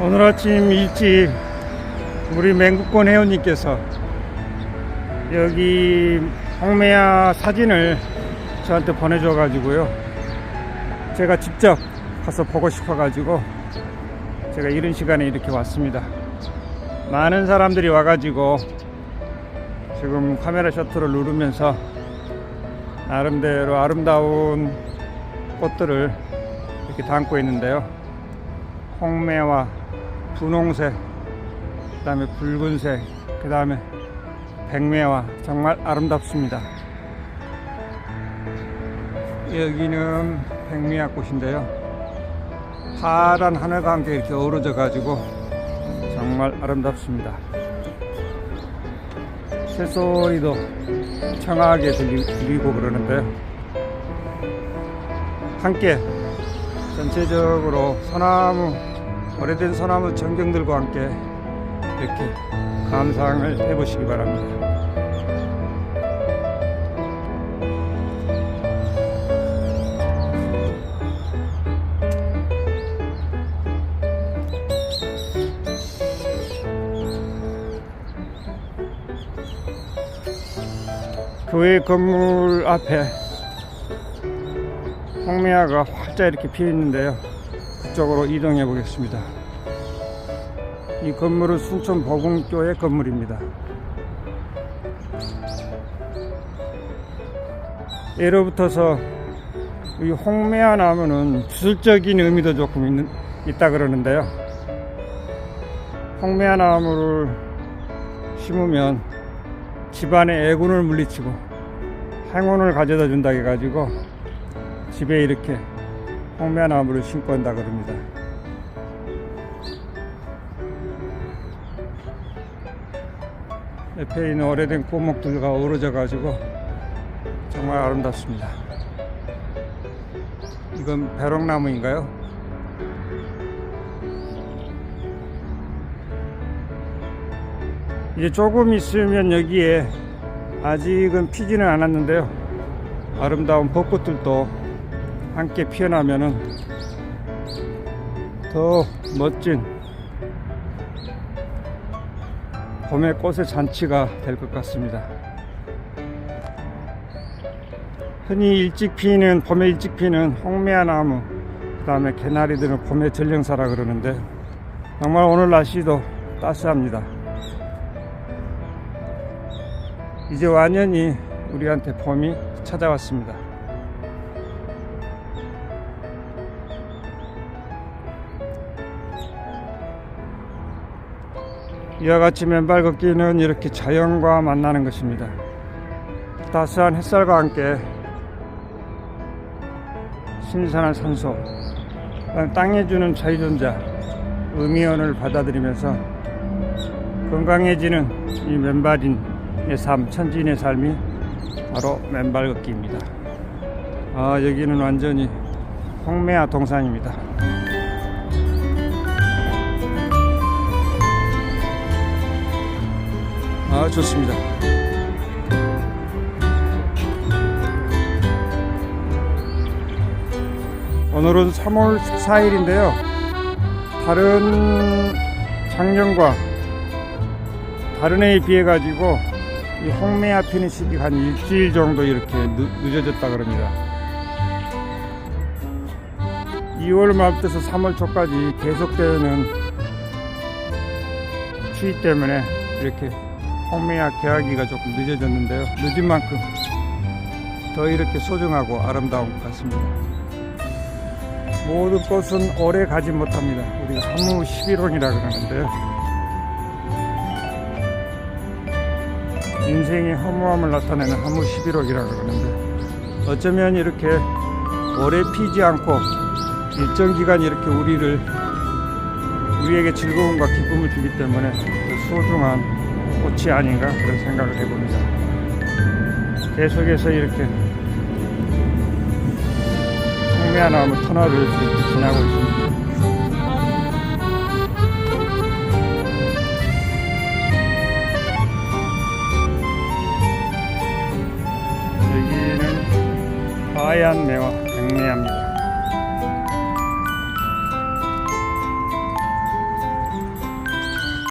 오늘 아침 일찍 우리 맹국권 회원님께서 여기 홍매야 사진을 저한테 보내줘 가지고요. 제가 직접 가서 보고 싶어 가지고 제가 이런 시간에 이렇게 왔습니다. 많은 사람들이 와 가지고 지금 카메라 셔터를 누르면서 나름대로 아름다운 꽃들을 이렇게 담고 있는데요. 홍매와 분홍색, 그 다음에 붉은색, 그 다음에 백매와 정말 아름답습니다. 여기는 백미화 꽃인데요. 파란 하늘과 함께 이렇게 어우러져 가지고 정말 아름답습니다. 새소리도 청하게 들리, 들리고 그러는데요. 함께 전체적으로 소나무, 오래된 소나무 전경들과 함께 이렇게 감상을 해보시기 바랍니다. 교회 건물 앞에 홍매화가 활짝 이렇게 피어 있는데요. 그쪽으로 이동해 보겠습니다. 이 건물은 순천 보금교회 건물입니다. 예로 부터서 이 홍매화 나무는 주술적인 의미도 조금 있는, 있다 그러는데요. 홍매화 나무를 심으면 집안의 애군을 물리치고 행운을 가져다 준다 해가지고 집에 이렇게 홍매나무를 심고 한다 그럽니다. 옆에 있는 오래된 고목들과 어우러져 가지고 정말 아름답습니다. 이건 배롱나무인가요? 이제 조금 있으면 여기에 아직은 피지는 않았는데요. 아름다운 벚꽃들도 함께 피어나면은 더 멋진 봄의 꽃의 잔치가 될 것 같습니다. 흔히 일찍 피는 봄에 일찍 피는 홍매화 나무, 그 다음에 개나리들은 봄의 전령사라 그러는데 정말 오늘 날씨도 따스합니다. 이제 완연히 우리한테 봄이 찾아왔습니다. 이와 같이 맨발 걷기는 이렇게 자연과 만나는 것입니다. 따스한 햇살과 함께 신선한 산소, 땅에 주는 자유전자, 음이온을 받아들이면서 건강해지는 이 맨발인 의 삶, 천지인의 삶이 바로 맨발 걷기입니다. 아, 여기는 완전히 홍매화 동산입니다. 아, 좋습니다. 오늘은 3월 14일인데요. 다른 작년과 다른 해에 비해 가지고 이 홍매화 시기가 한 일주일 정도 이렇게 늦, 늦어졌다 그럽니다. 2월 말부터 3월 초까지 계속되는 추위 때문에 이렇게 홍매화 개화기가 조금 늦어졌는데요. 늦은 만큼 더 이렇게 소중하고 아름다운 것 같습니다. 모든 꽃은 오래 가지 못합니다. 우리가 하무 11원이라 그러는데요. 인생의 허무함을 나타내는 하무 11억이라 그러는데 어쩌면 이렇게 오래 피지 않고 일정 기간 이렇게 우리를 우리에게 즐거움과 기쁨을 주기 때문에 그 소중한 꽃이 아닌가 그런 생각을 해봅니다. 계속해서 이렇게 홍매화 나무 터널을 이렇게 지나고 있습니다. 여기는 하얀 매화 백매화입니다.